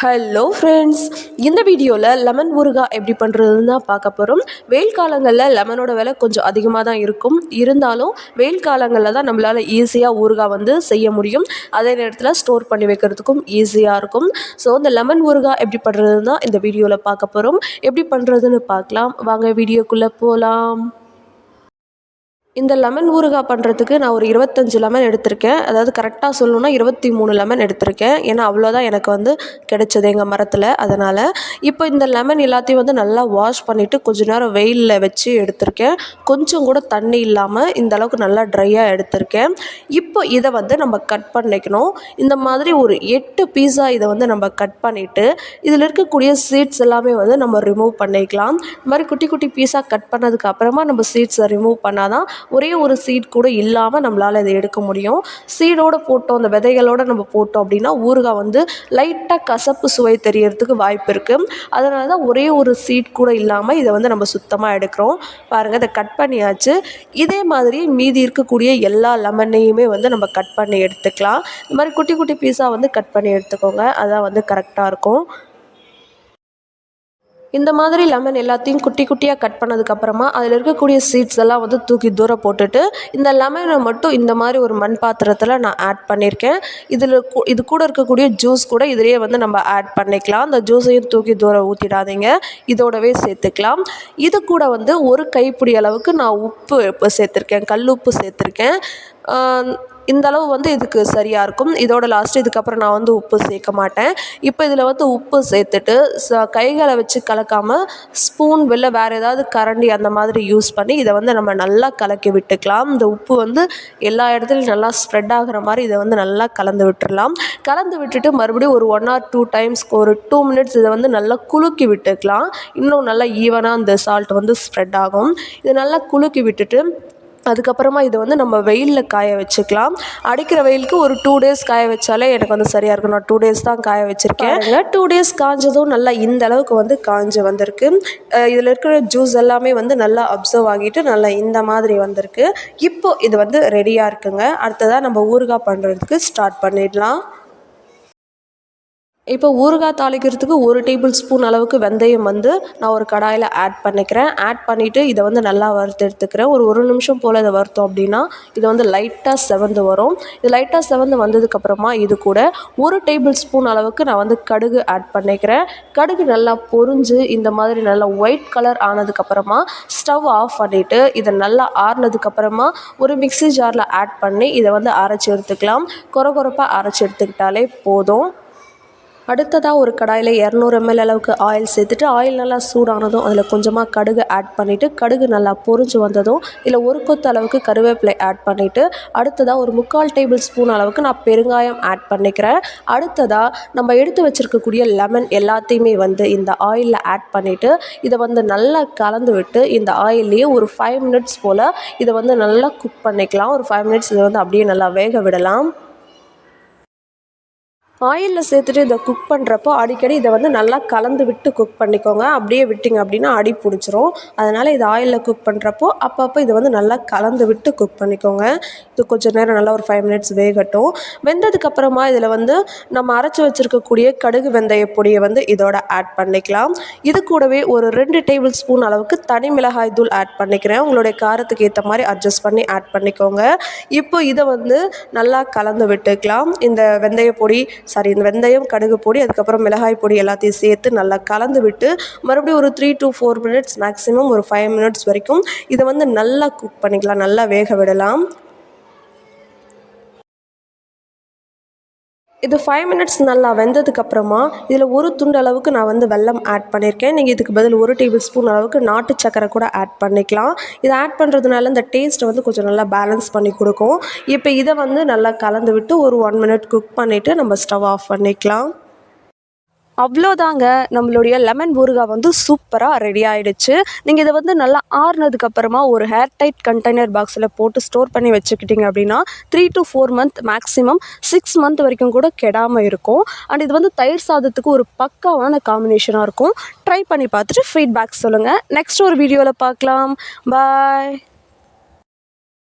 Hello friends இந்த வீடியோவில் lemon ஊறுகாய் எப்படி பண்ணுறதுன்னு தான் பார்க்க போகிறோம் வெயில் காலங்களில் லெமனோட விலை கொஞ்சம் அதிகமாக தான் இருக்கும். இருந்தாலும் வெயில் காலங்களில் தான் நம்மளால் ஈஸியாக ஊறுகாய் வந்து செய்ய முடியும். அதே நேரத்தில் ஸ்டோர் பண்ணி வைக்கிறதுக்கும் ஈஸியாக இருக்கும். ஸோ இந்த லெமன் ஊறுகாய் எப்படி பண்ணுறதுன்னு தான் இந்த வீடியோவில் பார்க்க போகிறோம் எப்படி பண்ணுறதுன்னு பார்க்கலாம். வாங்க வீடியோக்குள்ளே போகலாம் இந்த லெமன் ஊறுகாய் பண்ணுறதுக்கு நான் ஒரு இருபத்தஞ்சி லெமன் எடுத்திருக்கேன். அதாவது கரெக்டாக சொல்லணுன்னா இருபத்தி மூணு லெமன் எடுத்திருக்கேன். ஏன்னா அவ்வளோதான் எனக்கு வந்து கிடைச்சது எங்கள் மரத்தில். அதனால் இப்போ இந்த லெமன் எல்லாத்தையும் வந்து நல்லா வாஷ் பண்ணிவிட்டு கொஞ்ச நேரம் வெயிலில் வச்சு எடுத்திருக்கேன். கொஞ்சம் கூட தண்ணி இல்லாமல் இந்த அளவுக்கு நல்லா ட்ரையாக எடுத்திருக்கேன். இப்போ இதை வந்து நம்ம கட் பண்ணிக்கணும். இந்த மாதிரி ஒரு எட்டு பீஸா இதை வந்து நம்ம கட் பண்ணிவிட்டு இதில் இருக்கக்கூடிய சீட்ஸ் எல்லாமே வந்து நம்ம ரிமூவ் பண்ணிக்கலாம். இந்த மாதிரி குட்டி குட்டி பீஸாக கட் பண்ணதுக்கு அப்புறமா நம்ம சீட்ஸை ரிமூவ் பண்ணால் தான் ஒரே ஒரு சீட் கூட இல்லாமல் நம்மளால் இதை எடுக்க முடியும். சீடோடு போட்டோம் அந்த விதைகளோடு நம்ம போட்டோம் அப்படின்னா ஊறுகாய் வந்து லைட்டாக கசப்பு சுவை தெரியறதுக்கு வாய்ப்பு இருக்குது அதனால தான் ஒரே ஒரு சீட் கூட இல்லாமல் இதை வந்து நம்ம சுத்தமாக எடுக்கிறோம். பாருங்கள் இதை கட் பண்ணியாச்சு. இதே மாதிரி மீதி இருக்கக்கூடிய எல்லா லெமனையுமே வந்து நம்ம கட் பண்ணி எடுத்துக்கலாம். இந்த மாதிரி குட்டி குட்டி பீஸாக வந்து கட் பண்ணி எடுத்துக்கோங்க. அதான் வந்து கரெக்டாக இருக்கும். இந்த மாதிரி லெமன் எல்லாத்தையும் குட்டி குட்டியாக கட் பண்ணதுக்கப்புறமா அதில் இருக்கக்கூடிய சீட்ஸ் எல்லாம் வந்து தூக்கி தூர போட்டுட்டு இந்த லெமனை மட்டும் இந்த மாதிரி ஒரு மண் பாத்திரத்தில் நான் ஆட் பண்ணியிருக்கேன் இதில் இது கூட இருக்கக்கூடிய ஜூஸ் கூட இதிலேயே வந்து நம்ம ஆட் பண்ணிக்கலாம். அந்த ஜூஸையும் தூக்கி தூரம் ஊற்றிடாதீங்க இதோடவே சேர்த்துக்கலாம். இது கூட வந்து ஒரு கைப்பிடி அளவுக்கு நான் உப்பு சேர்த்துருக்கேன். கல் உப்பு சேர்த்துருக்கேன். இந்த அளவு வந்து இதுக்கு சரியாக இருக்கும். இதோட லாஸ்ட்டு இதுக்கப்புறம் நான் வந்து உப்பு சேர்க்க மாட்டேன். இப்போ இதில் வந்து உப்பு சேர்த்துட்டு ச கைகளை வச்சு கலக்காமல் ஸ்பூன் வெளில வேறு ஏதாவது கரண்டி அந்த மாதிரி யூஸ் பண்ணி இதை வந்து நம்ம நல்லா கலக்கி விட்டுக்கலாம். இந்த உப்பு வந்து எல்லா இடத்துலையும் நல்லா ஸ்ப்ரெட் ஆகிற மாதிரி இதை வந்து நல்லா கலந்து விட்டுடலாம் கலந்து விட்டுட்டு மறுபடியும் ஒரு ஒன் ஆர் டூ டைம்ஸ்க்கு ஒரு டூ மினிட்ஸ் இதை வந்து நல்லா குலுக்கி விட்டுக்கலாம். இன்னும் நல்லா ஈவனாக அந்த சால்ட் வந்து ஸ்ப்ரெட் ஆகும். இதை நல்லா குலுக்கி விட்டுட்டு அதுக்கப்புறமா இதை வந்து நம்ம வெயிலில் காய வச்சுக்கலாம். அடிக்கிற வெயிலுக்கு ஒரு டூ டேஸ் காய வச்சாலே எனக்கு வந்து சரியாக இருக்கும். நான் டூ டேஸ் தான் காய வச்சுருக்கேன். டூ டேஸ் காஞ்சதும் நல்லா இந்த அளவுக்கு வந்து காஞ்சு வந்திருக்கு. இதில் இருக்கிற ஜூஸ் எல்லாமே வந்து நல்லா அப்சர்வ் ஆகிட்டு நல்லா இந்த மாதிரி வந்திருக்கு. இப்போது இது வந்து ரெடியாக இருக்குங்க. அடுத்ததாக நம்ம ஊறுகாய் பண்ணுறதுக்கு ஸ்டார்ட் பண்ணிடலாம். இப்போ ஊறுகாய் தாளிக்கிறதுக்கு ஒரு டேபிள் ஸ்பூன் அளவுக்கு வெந்தயம் வந்து நான் ஒரு கடாயில் ஆட் பண்ணிக்கிறேன். ஆட் பண்ணிவிட்டு இதை வந்து நல்லா வறுத்து எடுத்துக்கிறேன் ஒரு ஒரு நிமிஷம் போல் இதை வறுத்தோம் அப்படின்னா இது வந்து லைட்டாக செவந்து வரும். இது லைட்டாக செவந்து வந்ததுக்கப்புறமா இது கூட ஒரு டேபிள் ஸ்பூன் அளவுக்கு நான் வந்து கடுகு ஆட் பண்ணிக்கிறேன். கடுகு நல்லா பொறிஞ்சு இந்த மாதிரி நல்லா ஒயிட் கலர் ஆனதுக்கப்புறமா ஸ்டவ் ஆஃப் பண்ணிவிட்டு இதை நல்லா ஆறுனதுக்கப்புறமா ஒரு மிக்சி ஜாரில் ஆட் பண்ணி இதை வந்து அரைச்சி எடுத்துக்கலாம். கொர கொரப்பாக அரைச்சி எடுத்துக்கிட்டாலே போதும். அடுத்ததாக ஒரு கடாயில் இரநூறு எம்எல் அளவுக்கு ஆயில் சேர்த்துட்டு ஆயில் நல்லா சூடானதும் அதில் கொஞ்சமாக கடுகு ஆட் பண்ணிவிட்டு கடுகு நல்லா பொரிஞ்சு வந்ததும் இதில் ஒரு கொத்து அளவுக்கு கருவேப்பிலை ஆட் பண்ணிவிட்டு அடுத்ததாக ஒரு முக்கால் டேபிள் ஸ்பூன் அளவுக்கு நான் பெருங்காயம் ஆட் பண்ணிக்கிறேன். அடுத்ததாக நம்ம எடுத்து வச்சுருக்கக்கூடிய லெமன் எல்லாத்தையுமே வந்து இந்த ஆயிலில் ஆட் பண்ணிவிட்டு இதை வந்து நல்லா கலந்து விட்டு இந்த ஆயில்லையே ஒரு ஃபைவ் மினிட்ஸ் போல் இதை வந்து நல்லா குக் பண்ணிக்கலாம். ஒரு ஃபைவ் மினிட்ஸ் இதை வந்து அப்படியே நல்லா வேக விடலாம். ஆயிலில் சேர்த்துட்டு இதை குக் பண்ணுறப்போ அடிக்கடி இதை வந்து நல்லா கலந்து விட்டு குக் பண்ணிக்கோங்க. அப்படியே விட்டிங்க அப்படின்னா அடி பிடிச்சிரும். அதனால் இதை ஆயிலில் குக் பண்ணுறப்போ அப்பப்போ இதை வந்து நல்லா கலந்து விட்டு குக் பண்ணிக்கோங்க. இது கொஞ்சம் நேரம் நல்லா ஒரு ஃபைவ் மினிட்ஸ் வேகட்டும். வெந்ததுக்கப்புறமா இதில் வந்து நம்ம அரைச்சி வச்சுருக்கக்கூடிய கடுகு வெந்தய பொடியை வந்து இதோட ஆட் பண்ணிக்கலாம். இது கூடவே ஒரு ரெண்டு டேபிள் ஸ்பூன் அளவுக்கு தனி மிளகாய் தூள் ஆட் பண்ணிக்கிறேன். உங்களுடைய காரத்துக்கு ஏற்ற மாதிரி அட்ஜஸ்ட் பண்ணி ஆட் பண்ணிக்கோங்க. இப்போ இதை வந்து நல்லா கலந்து விட்டுக்கலாம். இந்த வெந்தய பொடி சாரி இந்த வெந்தயம் கடுகு பொடி அதுக்கப்புறம் மிளகாய் பொடி எல்லாத்தையும் சேர்த்து நல்லா கலந்து விட்டு மறுபடியும் ஒரு three to four minutes maximum ஒரு ஃபைவ் மினிட்ஸ் வரைக்கும் இதை வந்து நல்லா குக் பண்ணிக்கலாம் நல்லா வேக விடலாம். இது ஃபைவ் மினிட்ஸ் நல்லா வெந்ததுக்கப்புறமா இதில் ஒரு துண்டு அளவுக்கு நான் வந்து வெல்லம் ஆட் பண்ணியிருக்கேன் நீங்கள் இதுக்கு பதில் ஒரு டேபிள் ஸ்பூன் அளவுக்கு நாட்டு சக்கரை கூட ஆட் பண்ணிக்கலாம். இதை ஆட் பண்ணுறதுனால இந்த டேஸ்ட்டை வந்து கொஞ்சம் நல்லா பேலன்ஸ் பண்ணி கொடுக்கும். இப்போ இதை வந்து நல்லா கலந்து விட்டு ஒரு ஒன் மினிட் குக் பண்ணிவிட்டு நம்ம ஸ்டவ் ஆஃப் பண்ணிக்கலாம். அவ்வளோதாங்க. நம்மளுடைய லெமன் ஊறுகாய் வந்து சூப்பராக ரெடி ஆகிடுச்சு நீங்கள் இதை வந்து நல்லா ஆறுனதுக்கப்புறமா ஒரு ஹேர் டைட் கண்டெய்னர் பாக்ஸில் போட்டு ஸ்டோர் பண்ணி வச்சுக்கிட்டிங்க அப்படின்னா three to four month maximum six month வரைக்கும் கூட கெடாமல் இருக்கும். அண்ட் இது வந்து தயிர் சாதத்துக்கு ஒரு பக்காவான காம்பினேஷனாக இருக்கும். ட்ரை பண்ணி பார்த்துட்டு ஃபீட்பேக் சொல்லுங்கள் நெக்ஸ்ட் ஒரு வீடியோவில் பார்க்கலாம். பாய்